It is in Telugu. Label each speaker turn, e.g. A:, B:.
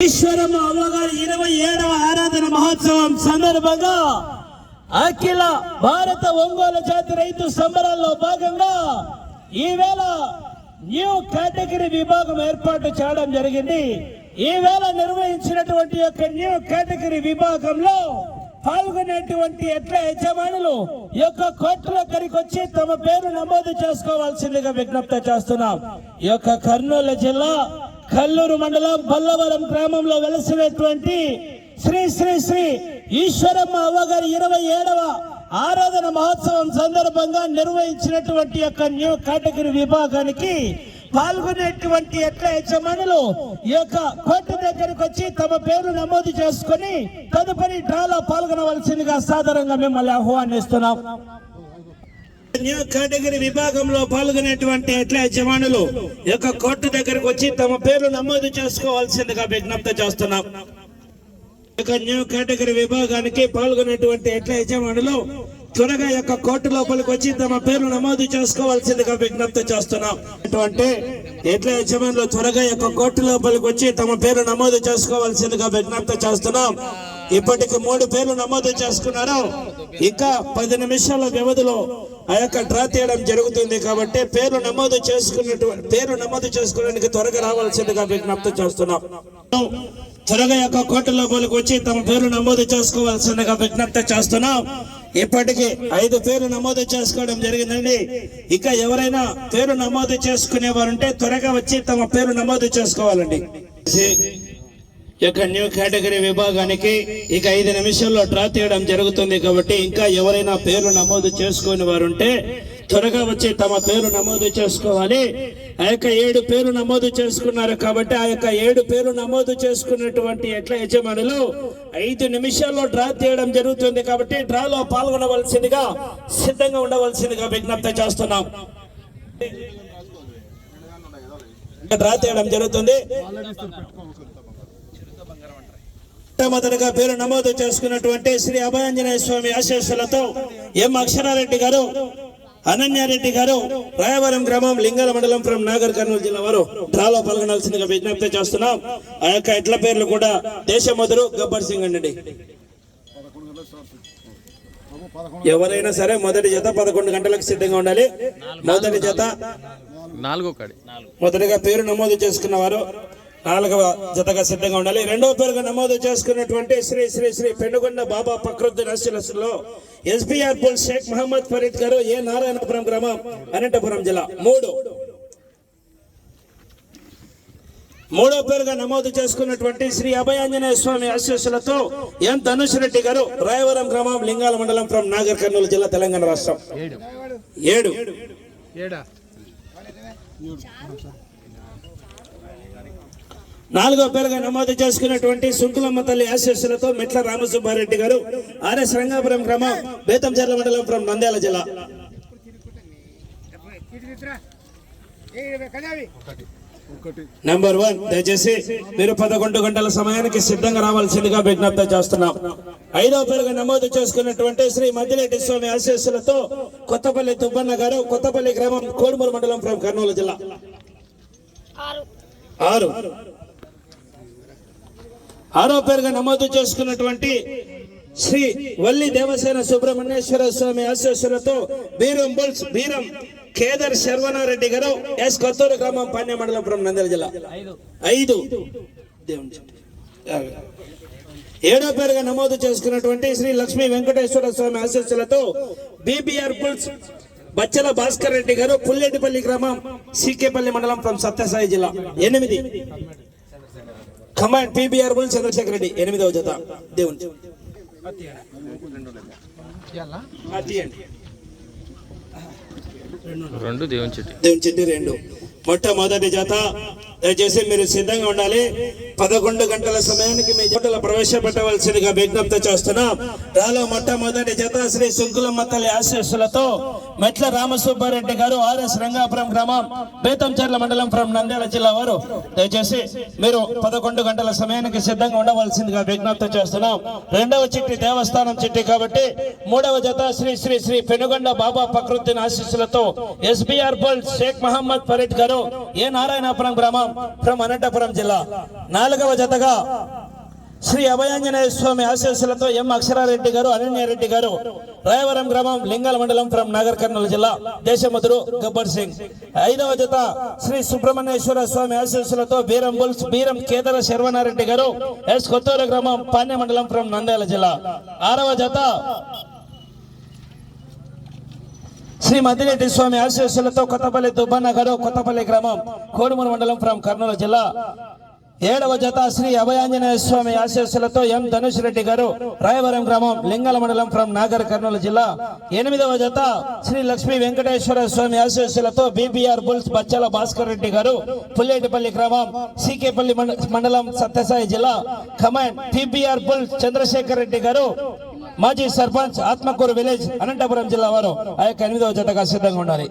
A: ఈశ్వరమ్మ అమ్మగారి ఇరవై ఏడవ ఆరాధన మహోత్సవం సందర్భంగా అఖిల భారత ఒంగోలు జాతి రైతు సంబరాల్లో భాగంగా ఈవేళ న్యూ కేటగిరీ విభాగం ఏర్పాటు చేయడం జరిగింది. ఈవేళ నిర్వహించినటువంటి యొక్క న్యూ కేటగిరీ విభాగంలో పాల్గొనేటువంటి ఎట్ల యజమానులు ఈ యొక్క కోర్టులో కరికి వచ్చి తమ పేరు నమోదు చేసుకోవాల్సిందిగా విజ్ఞప్తి చేస్తున్నాం. ఈ యొక్క కర్నూలు జిల్లా కల్లూరు మండలం బల్లవరం గ్రామంలో వెలసినటువంటి శ్రీ శ్రీ శ్రీ ఈశ్వరమ్మ అవ్వగారి ఇరవై ఏడవ ఆరాధన మహోత్సవం సందర్భంగా నిర్వహించినటువంటి యొక్క న్యూ కేటగిరీ విభాగానికి పాల్గొనేటువంటి ఎట్ల యజమానులు ఈ యొక్క కోర్టు దగ్గరికి వచ్చి తమ పేరు నమోదు చేసుకొని తదుపరి డ్రాలో పాల్గొనవలసిందిగా సాధారణంగా మిమ్మల్ని ఆహ్వానిస్తున్నాం. న్యూ కేటగిరీ విభాగంలో పాల్గొనేటువంటి ఎట్లా యజమానులు యొక్క కోర్టు దగ్గరకు వచ్చి తమ పేరు నమోదు చేసుకోవాల్సిందిగా విజ్ఞప్తి చేస్తున్నాం. యొక్క న్యూ కేటగిరీ విభాగానికి పాల్గొనేటువంటి ఎట్లా యజమానులు త్వరగా యొక్క కోర్టు లోపలికి వచ్చి తమ పేరు నమోదు చేసుకోవాల్సిందిగా విజ్ఞప్తి చేస్తున్నాం. అటువంటి యజమానులు త్వరగా యొక్క కోర్టు లోపలికి వచ్చి తమ పేరు నమోదు చేసుకోవాల్సిందిగా విజ్ఞప్తి చేస్తున్నాం. ఇప్పటికి మూడు పేర్లు నమోదు చేసుకున్నారు. ఇంకా పది నిమిషాల వ్యవధిలో ఆ యొక్క డ్రా తీయడం జరుగుతుంది కాబట్టి పేరు నమోదు చేసుకున్నటువంటి పేరు నమోదు చేసుకోవడానికి త్వరగా రావాల్సిందిగా విజ్ఞప్తి చేస్తున్నాం. త్వరగా యొక్క కోర్టు లోపలికి వచ్చి తమ పేరు నమోదు చేసుకోవాల్సిందిగా విజ్ఞప్తి చేస్తున్నాం. ఇప్పటికి ఐదు పేరు నమోదు చేసుకోవడం జరిగిందండి. ఇక ఎవరైనా పేరు నమోదు చేసుకునేవారుంటే త్వరగా వచ్చి తమ పేరు నమోదు చేసుకోవాలండి. యొక్క న్యూ కేటగిరీ విభాగానికి ఇక ఐదు నిమిషాల్లో డ్రా తీయడం జరుగుతుంది కాబట్టి ఇంకా ఎవరైనా పేరు నమోదు చేసుకుని వారుంటే త్వరగా వచ్చి తమ పేరు నమోదు చేసుకోవాలి. ఆ యొక్క ఏడు పేరు నమోదు చేసుకున్నారు కాబట్టి ఆ యొక్క ఏడు పేరు నమోదు చేసుకున్నటువంటి ఎట్ల యజమానులు ఐదు నిమిషాల్లో డ్రా తీయడం జరుగుతుంది కాబట్టి డ్రాలో పాల్గొనవలసిందిగా సిద్ధంగా ఉండవలసిందిగా విజ్ఞప్తి చేస్తున్నాం. డ్రా తీయడం జరుగుతుంది. మొదటగా పేరు నమోదు చేసుకున్నటువంటి శ్రీ అభయాంజనేయ స్వామి ఆశీస్సులతో ఎం అక్షరారెడ్డి గారు అనన్యారెడ్డి గారు రాయవరం గ్రామం లింగాల మండలం ఫ్రం నాగర్ కర్నూలు జిల్లా వారు డ్రాలో పాల్గొనాల్సిందిగా విజ్ఞప్తి చేస్తున్నాం. ఆ యొక్క ఎడ్ల పేర్లు కూడా దేశమధురు గబ్బర్ సింగ్ అండి. ఎవరైనా సరే మొదటి జత పదకొండు గంటలకు సిద్ధంగా ఉండాలి. మొదటి జత
B: నాలుగో
A: మొదటిగా పేరు నమోదు చేసుకున్న వారు నాలుగవ జతగా సిద్ధంగా ఉండాలి. రెండవ పేరుగా నమోదు చేసుకున్నటువంటి శ్రీ శ్రీ శ్రీ పెనుగొండ బాబా ప్రకృతి నర్సులలో SBR bull Sheikh Mohammed Farid garu A Narayanapuram గ్రామం అనంతపురం జిల్లా? మూడు. మూడో పేరుగా నమోదు చేసుకున్నటువంటి శ్రీ అభయాంజనేయ స్వామి ఆశీస్సులతో ఎన్ ధనుష్ రెడ్డి గారు రాయవరం గ్రామం లింగాల మండలం ఫ్రం నాగర్ కర్నూలు జిల్లా తెలంగాణ రాష్ట్రం. ఏడు.
B: ఏడా?
A: నాలుగో పేరుగా నమోదు చేసుకున్నటువంటి సుంకులమ్మ తల్లి ఆశీస్సులతో మెట్ల రామసుబ్బారెడ్డి గారు ఆర్ఎస్ రంగాపురం గ్రామం బేతంచెర్ల మండలం ఫ్రం నంద్యాల జిల్లా. నంబర్ వన్ దయచేసి మీరు పదకొండు గంటల సమయానికి సిద్ధంగా రావాల్సిందిగా విజ్ఞప్తి చేస్తున్నాం. ఐదవ పేరుగా నమోదు చేసుకున్నటువంటి శ్రీ మద్దిరెడ్డి స్వామి ఆశీస్సులతో కొత్తపల్లి తుబ్బన్న గారు కొత్తపల్లి గ్రామం కోడుమూరు మండలం ఫ్రం కర్నూలు జిల్లా. ఆరు. ఆరో పేరుగా నమోదు చేసుకున్నటువంటి శ్రీ వల్లి దేవసేన సుబ్రహ్మణ్యేశ్వర స్వామి ఆశీస్సులతో బీరం బుల్స్ బీరం కేదర్ శర్వణారెడ్డి గారు ఎస్ కొత్తూరు గ్రామం పాణ్య మండలం ఫ్రం నంద్యాల జిల్లా. ఐదు. దేవుని ఏడో పేరుగా నమోదు చేసుకున్నటువంటి శ్రీ లక్ష్మీ వెంకటేశ్వర స్వామి ఆశీస్సులతో బీబీఆర్ పుల్స్ బచ్చల భాస్కర్ రెడ్డి గారు పుల్లెడ్డిపల్లి గ్రామం సీకేపల్లి మండలం ఫ్రం సత్యసాయి జిల్లా. ఎనిమిది. Command PBR bull Chandrasekhar Reddy ఎనిమిదవ జత. దేవుని.
B: రెండు దేవుని చెట్టు.
A: దేవుని చెట్టు రెండు. మొట్టమొదటి జత దయచేసి మీరు సిద్ధంగా ఉండాలి. పదకొండు గంటల సమయానికి మీ జతలో ప్రవేశపెట్టవలసిందిగా విజ్ఞప్తి చేస్తున్నాం. రాలో మొట్టమొదటి జత శ్రీ సుంకులమ్మ తల్లి ఆశీస్సులతో మెట్ల రామసుబ్బారెడ్డి గారు ఆర్ఎస్ రంగాపురం గ్రామం బేతంచర్ల మండలం ఫ్రం నంద్యాల జిల్లా వారు. దయచేసి మీరు పదకొండు గంటల సమయానికి సిద్ధంగా ఉండవలసిందిగా విజ్ఞప్తి చేస్తున్నాం. రెండవ చిట్టి దేవస్థానం చిట్టి కాబట్టి మూడవ జత శ్రీ శ్రీ శ్రీ పెనుగొండ బాబా ప్రకృతిని ఆశీస్సులతో ఎస్బీఆర్ బోల్ షేక్ మహమ్మద్ ఫరీద్ గారు ఏ నారాయణపురం గ్రామం ఫ్రం అనంతపురం జిల్లా. నాలుగవ జతగా శ్రీ అభయాంజనేయ స్వామి ఆశీస్సులతో ఎం అక్షరారెడ్డి గారు అనన్యారెడ్డి గారు రాయవరం గ్రామం లింగాల మండలం ఫ్రం నాగర్ కర్నూలు జిల్లా దేశముద్రు గబ్బర్ సింగ్. ఐదవ జత శ్రీ సుబ్రహ్మణ్యేశ్వర స్వామి ఆశీస్సులతో బీరం బుల్స్ బీరం కేదర శర్వనారెడ్డి గారు ఎస్ కొత్తూరు గ్రామం పాణ్య మండలం ఫ్రం నంద్యాల జిల్లా. ఆరవ జత శ్రీ మద్దిరెడ్డి స్వామి ఆశీస్సులతో కొత్తపల్లి దుబ్బన్న గారు కొత్తపల్లి గ్రామం కోడుమూరు మండలం ఫ్రం కర్నూలు జిల్లా. ఏడవ జత శ్రీ అభయాంజనేయ స్వామి ఆశీస్సులతో ఎం ధనుష్ రెడ్డి గారు రాయవరం గ్రామం లింగల మండలం ఫ్రం నాగర్ కర్నూలు జిల్లా. ఎనిమిదవ జత శ్రీ లక్ష్మీ వెంకటేశ్వర స్వామి ఆశీస్సులతో బీబీఆర్ బుల్స్ బచ్చాల భాస్కర్ రెడ్డి గారు పుల్లేటిపల్లి గ్రామం సీకేపల్లి మండ- మండలం సత్యసాయి జిల్లా. Command PBR bulls Chandrasekhar Reddy garu మాజీ సర్పంచ్ ఆత్మకూరు విలేజ్ అనంతపురం జిల్లా వారు. ఆ యొక్క ఎనిమిదవ జతగా సిద్ధంగా ఉండాలి.